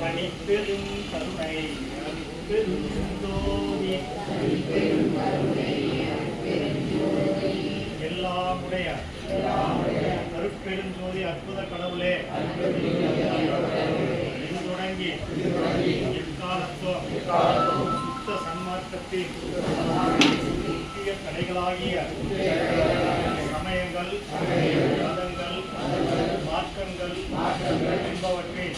தனிப்பெரும் கருணை பெருந்தோதி எல்லாம் உடைய கருப்பெருஞ்சோதி அற்புத கடவுளே. இது தொடங்கி எக்காலத்தும் சுத்த சன்மார்க்கத்தின் முக்கிய கடைகளாகிய சமயங்கள் மதங்கள் மாற்றங்கள் என்பவற்றின்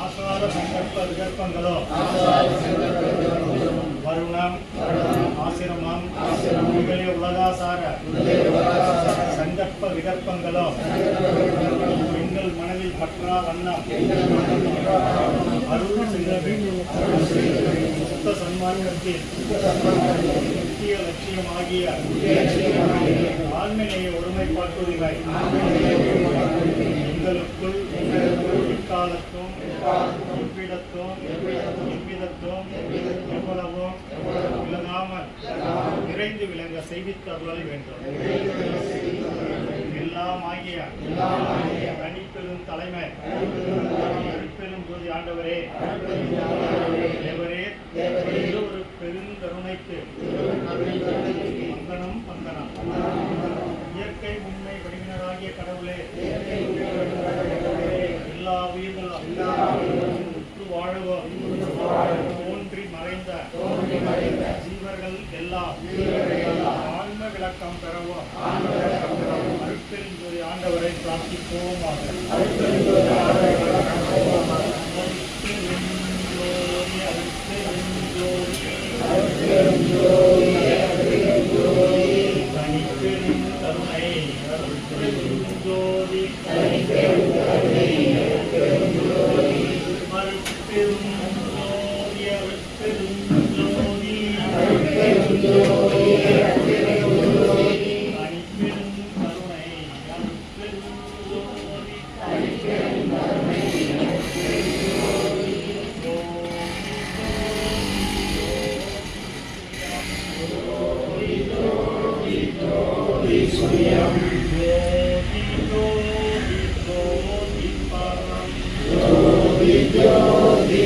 ஆசார சங்கல்ப விகற்பங்களோ வருணம் ஆசிரமம் முதலிய உலகாசார சங்கற்ப விகற்பங்களோ? எங்கள் மனதில் பற்றா வண்ணம். அருள் செய்தது சுத்த சன்மார்க்கத்தில் முக்கிய லட்சியமாகிய ஒருமைப்பாட்டுரிமை எங்களுக்குள் எக்காலத்தும் எவ்விடத்தும் எவ்விதத்தும் எவ்வளவும் விளங்காமல் நிறைந்து விளங்க செய்வித்தருளல் வேண்டும். எல்லாம் ஆகிய தனிப்பெரும் தலைமை பெரும் போது ஆண்டவரே தேவரே ஒரு பெருங்கருணைக்கு வந்தனம் வந்தனம் இயற்கை உண்மை வடிவினராகிய கடவுளே எல்லா உயிர்களும் உற்று வாழுவோம் தோன்றி மறைந்த ஜீவர்கள் எல்லாம் ஆன்ம விளக்கம் பெறவும் அருட்பெருஞ்சோதி ஆண்டவரை பிரார்த்திப்போமாக தனிப்பெரும் கருணை ஜோதி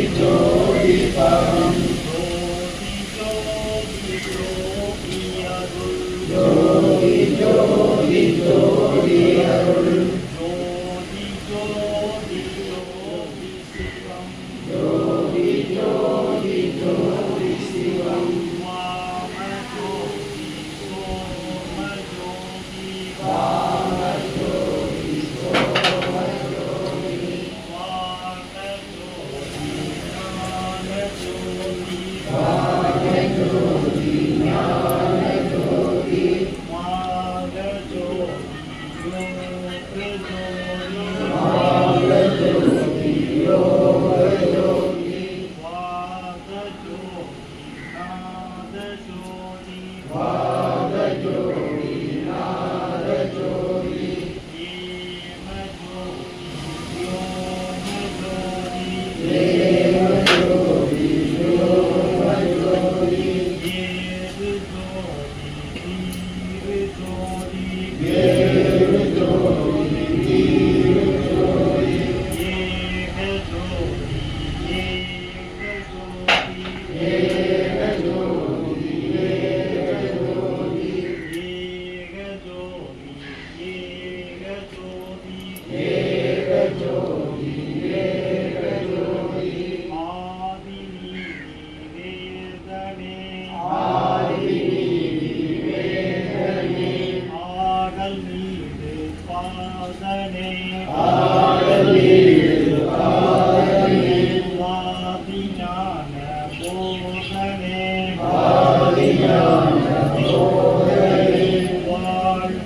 ஜோதி glory.